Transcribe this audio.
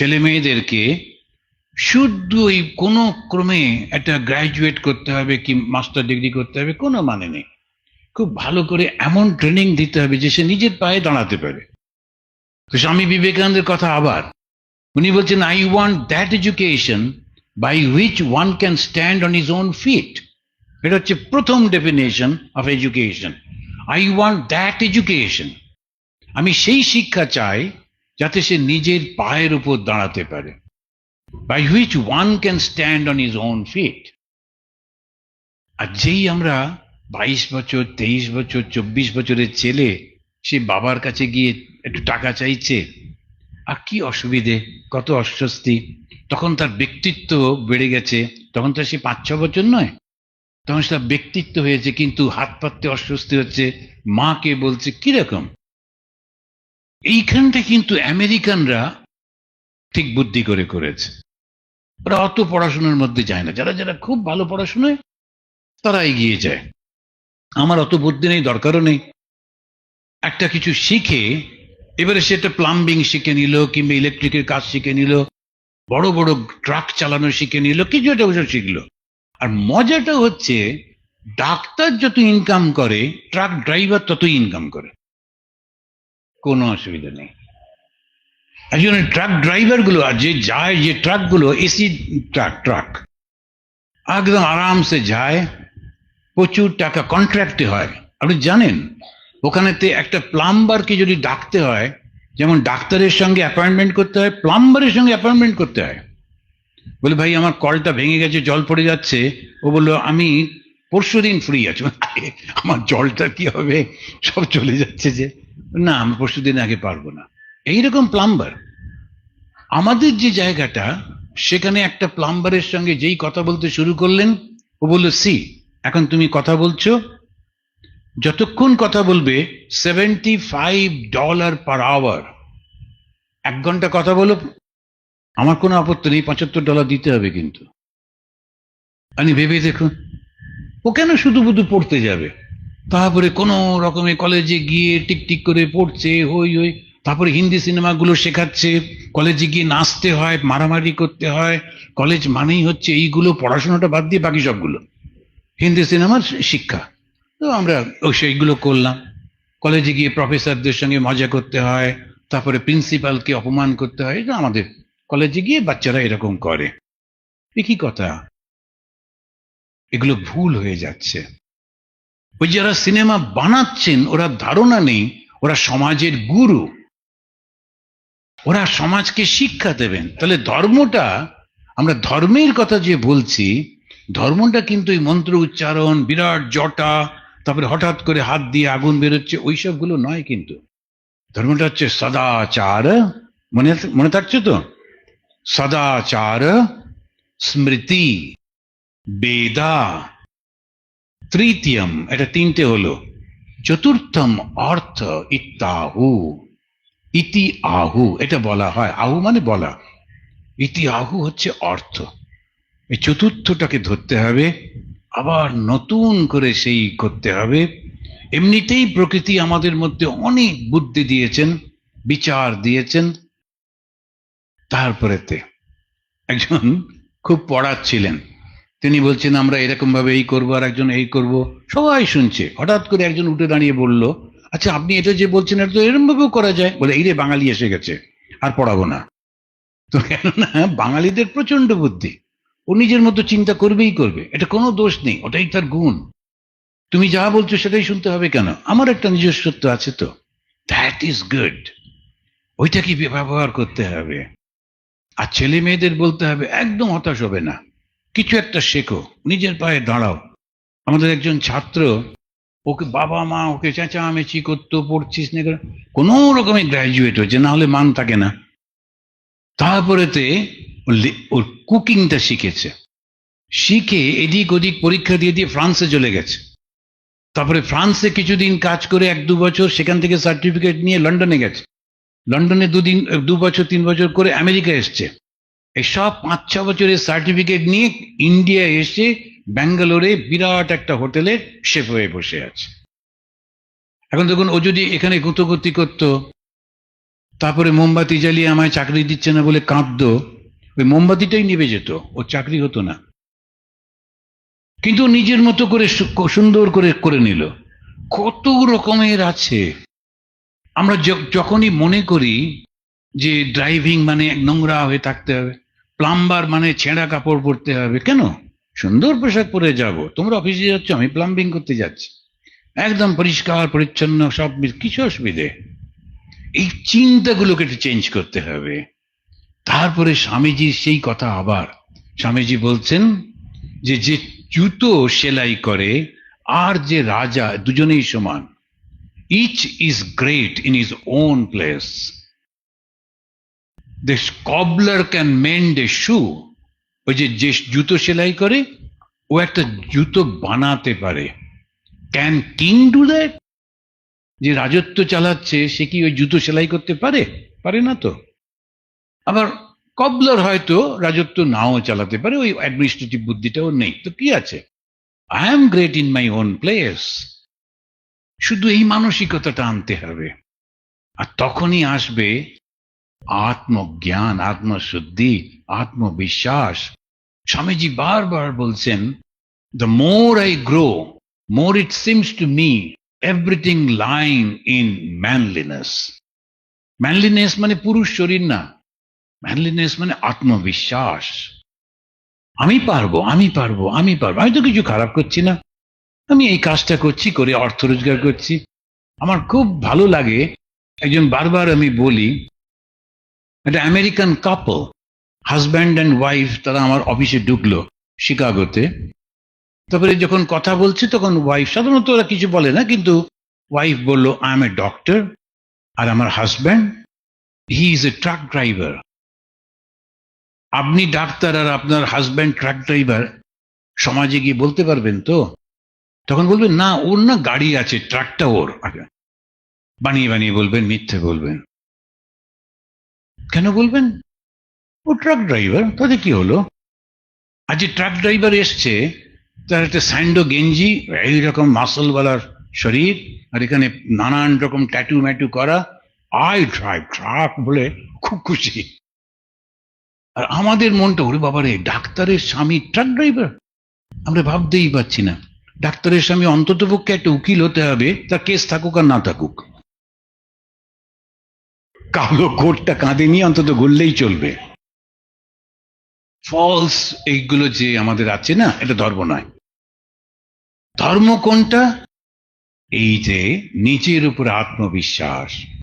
ছেলে মেয়েদেরকে শুদ্ধ ওই কোনো ক্রমে একটা গ্র্যাজুয়েট করতে হবে কি মাস্টার ডিগ্রি করতে হবে, কোনো মানে নেই। খুব ভালো করে এমন ট্রেনিং দিতে হবে যে সে নিজের পায়ে দাঁড়াতে পারে। তো স্বামী বিবেকানন্দের কথা আবার, উনি বলছেন I want that education by which one can stand on his own feet এটা হচ্ছে প্রথম definition of education I want that education আমি সেই শিক্ষা চাই যাতে সে নিজের পায়ের উপর দাঁড়াতে পারে। By which one can stand on his own feet আর যেই আমরা বাইশ বছর, তেইশ বছর, চব্বিশ বছরের ছেলে, সে বাবার কাছে গিয়ে একটু টাকা চাইছে। আর কি অসুবিধে, কত অস্বস্তি। তখন তার ব্যক্তিত্ব বেড়ে গেছে। তখন তো সে পাঁচ, ছ বছর নয়। তখন তার ব্যক্তিত্ব হয়েছে, কিন্তু হাত পাততে অস্বস্তি হচ্ছে। মাকে বলছে, কীরকম? এইখানটা কিন্তু আমেরিকানরা ঠিক বুদ্ধি করে করেছে। ওরা অত পড়াশোনার মধ্যে যায় না। যারা যারা খুব ভালো পড়াশোনায়, তারা এগিয়ে যায়। আমার অত বুদ্ধি নেই, দরকারও নেই। একটা কিছু শিখে, এবারে সেটা প্লাম্বিং শিখে নিল, কিংবা ইলেকট্রিকের কাজ শিখে নিল, বড় বড় ট্রাক চালানো শিখে নিল, কিছু একটা ওসব শিখলো। আর মজাটা হচ্ছে, ডাক্তার যত ইনকাম করে, ট্রাক ড্রাইভার ততই ইনকাম করে। কোনো অসুবিধা নেই। আর জন্য ট্রাক ড্রাইভারগুলো আর যে যায়, যে ট্রাকগুলো, এসি ট্রাক ট্রাক একদম আরামসে যায়। প্রচুর টাকা কন্ট্রাক্টে হয়। আপনি জানেন, ওখানেতে একটা প্লাম্বারকে যদি ডাকতে হয়, যেমন ডাক্তারের সঙ্গে অ্যাপয়েন্টমেন্ট করতে হয় প্লাম্বারের সঙ্গে অ্যাপয়েন্টমেন্ট করতে হয়। বলে, ভাই, আমার কলটা ভেঙে গেছে, জল পড়ে যাচ্ছে। ও বলল, আমি পরশু দিন ফ্রি আছি। আমার জলটা কি হবে? সব চলে যাচ্ছে যে। না, আমি পরশু দিন আগে পারব না। এইরকম প্লাম্বার আমাদের যে জায়গাটা, সেখানে একটা প্লাম্বারের সঙ্গে যেই কথা বলতে শুরু করলেন, ও বলল, সি, এখন তুমি কথা বলছো। যতক্ষণ কথা বলবে seventy five dollar per hour এক ঘণ্টা কথা বলো, আমার কোনো আপত্তি নেই, পঁচাত্তর ডলার দিতে হবে কিন্তু। আমি ভেবে দেখুন, ও কেন শুধু শুধু পড়তে যাবে? তারপরে কোনো রকমে কলেজে গিয়ে টিকটিক করে পড়ছে, হই হই। তারপরে হিন্দি সিনেমাগুলো শেখাচ্ছে কলেজে গিয়ে নাচতে হয়, মারামারি করতে হয়। কলেজ মানেই হচ্ছে এইগুলো, পড়াশোনাটা বাদ দিয়ে বাকি সবগুলো। হিন্দি সিনেমার শিক্ষা। তো আমরা ওই সেইগুলো করলাম। কলেজে গিয়ে প্রফেসরদের সঙ্গে মজা করতে হয়, তারপরে প্রিন্সিপালকে অপমান করতে হয়, এটা আমাদের। কলেজে গিয়ে বাচ্চারা এরকম করে। এ কি কথা? এগুলো ভুল হয়ে যাচ্ছে। ওই যারা সিনেমা বানাচ্ছেন, ওরা ধারণা নেই, ওরা সমাজের গুরু। ওরা সমাজকে শিক্ষা দেবেন। তাহলে ধর্মটা, আমরা ধর্মের কথা যে বলছি, ধর্মটা কিন্তু এই মন্ত্র উচ্চারণ, বিরাট জটা, তারপরে হঠাৎ করে হাত দিয়ে আগুন বেরোচ্ছে ওইসবগুলো নয় কিন্তু। ধর্মটা হচ্ছে সদাচার, মনে মনে থাকছে তো? সদাচার স্মৃতি, বেদা। তৃতীয়ম, এটা তিনটে হলো। চতুর্থম অর্থ ইত্যাহু। ইতি আহু এটা বলা হয়। আহু মানে বলা। ইতি আহু হচ্ছে অর্থ। এই চতুর্থটাকে ধরতে হবে। আবার নতুন করে সেই করতে হবে। এমনিতেই প্রকৃতি আমাদের মধ্যে অনেক বুদ্ধি দিয়েছেন, বিচার দিয়েছেন। তারপরেতে একজন খুব পড়াচ্ছিলেন। তিনি বলছেন, আমরা এরকম ভাবে এই করব, আর একজন এই করব। সবাই শুনছে। হঠাৎ করে একজন উঠে দাঁড়িয়ে বলল আচ্ছা আপনি এটা যে বলছেন, এটা তো এরম ভাবেও করা যায়? বলে, এই রে, বাঙালি এসে গেছে, আর পড়াবো না। তো কেননা, বাঙালিদের প্রচণ্ড বুদ্ধি। ও নিজের মতো চিন্তা করবেই করবে। এটা কোনো দোষ নেই, ওটাই তার গুণ। তুমি যা বলছো, সেটাই শুনতে হবে কেন? আমার একটা নিজস্বত্ব আছে তো। দ্যাট ইজ গুড ওইটা কি ব্যবহার করতে হবে। আর ছেলে মেয়েদের বলতে হবে, একদম হতাশ হবে না। কিছু একটা শেখো, নিজের পায়ে দাঁড়াও। আমাদের একজন ছাত্র, ওকে বাবা মা, ওকে চেঁচামেচি করতো, পড়ছিস না কেন? রকমের গ্র্যাজুয়েট হয়েছে, না হলে মান থাকে না। তারপরেতে ওর কুকিংটা শিখেছে। শিখে এদিক ওদিক পরীক্ষা দিয়ে দিয়ে ফ্রান্সে চলে গেছে। তারপরে ফ্রান্সে কিছুদিন কাজ করে এক দু বছর সেখান থেকে সার্টিফিকেট নিয়ে লন্ডনে গেছে। লন্ডনে দুদিন, দু বছর, তিন বছর করে আমেরিকা এসছে। এই সব পাঁচ ছ বছরের সার্টিফিকেট নিয়ে ইন্ডিয়া এসে ব্যাঙ্গালোরে বিরাট একটা হোটেলে শেফ হয়ে বসে আছে। এখন দেখুন, ও যদি এখানে গুঁতোগুতি করতো, তারপরে মোমবাতি জ্বালিয়ে আমায় চাকরি দিচ্ছে না বলে কাঁদতো, ওই মোমবাতিটাই নিভে যেত ওর চাকরি হতো না। কিন্তু নিজের মতো করে সুন্দর করে করে নিল। কত রকমের আছে। আমরা যখনই মনে করি যে ড্রাইভিং মানে নোংরা হয়ে থাকতে হবে প্লাম্বার মানে ছেঁড়া কাপড় পরতে হবে। কেন? সুন্দর পোশাক পরে যাব। তোমরা অফিসে যাচ্ছ, আমি প্লাম্বিং করতে যাচ্ছি। একদম পরিষ্কার, পরিচ্ছন্ন, সব কিছু অসুবিধে। এই চিন্তাগুলোকে একটু চেঞ্জ করতে হবে। তারপরে স্বামীজির সেই কথা আবার। স্বামীজি বলছেন যে যে জুতো সেলাই করে, আর যে রাজা, দুজনেই সমান। Each is great in his own place the cobbler can mend a shoe ওই যে যে জুতো সেলাই করে, ও একটা জুতো বানাতে পারে। ক্যান কিং ডু দ্যাট যে রাজত্ব চালাচ্ছে, সে কি ওই জুতো সেলাই করতে পারে? পারে না তো। আবার কবলার হয়তো রাজত্ব নাও চালাতে পারে, ওই অ্যাডমিনিস্ট্রেটিভ বুদ্ধিটাও নেই। তো কি আছে? I am great in my own place শুধু এই মানসিকতাটা আনতে হবে। আর তখনই আসবে আত্মজ্ঞান, আত্মশুদ্ধি, আত্মবিশ্বাস। স্বামীজি বারবার বলছেন the more I grow more it seems to me everything lies in manliness manliness মানে পুরুষ শরীর না। ম্যানলিনেস মানে আত্মবিশ্বাস। আমি পারব আমি পারব আমি পারব। আমি তো কিছু খারাপ করছি না। আমি এই কাজটা করছি, করে অর্থ রোজগার করছি। আমার খুব ভালো লাগে। একজন বারবার আমি বলি একটা American couple husband and wife তারা আমার অফিসে ঢুকলো শিকাগোতে তারপরে যখন কথা বলছি, তখন ওয়াইফ সাধারণত ওরা কিছু বলে না, কিন্তু ওয়াইফ বলল আই এম এ ডক্টর আর আমার husband he is a truck driver আপনি ডাক্তার আর আপনার হাজব্যান্ড ট্রাক ড্রাইভার সমাজে গিয়ে বলতে পারবেন তো? তখন বলবেন, না, ওর না গাড়ি আছে ট্রাকটা ওর। বানিয়ে বানিয়ে বলবেন, মিথ্যে বলবেন। কেন বলবেন? ও ট্রাক ড্রাইভার তাতে কি হলো? আজ যে ট্রাক ড্রাইভার এসছে, তার একটা স্যান্ডো গেঞ্জি, এইরকম মাসলওয়ালার শরীর, আর এখানে নানান রকম ট্যাটু ম্যাটু করা। আই ড্রাইভ ট্রাক বলে খুব খুশি। আর আমাদের মনটা, ওরে বাবারে, ডাক্তারের স্বামী ট্রাক ড্রাইভার আমরা ভাবতেই পাচ্ছি না। ডাক্তারের স্বামী অন্তত পক্ষে একটা উকিল হতে হবে, তার কেস থাকুক আর না থাকুক। কালো কোটটা কাঁধে নিয়ে অন্তত ঘুরলেই চলবে। ফলস এইগুলো যে আমাদের আছে না, এটা ধর্ম নয়। ধর্ম কোনটা? এই যে নিজের উপর আত্মবিশ্বাস।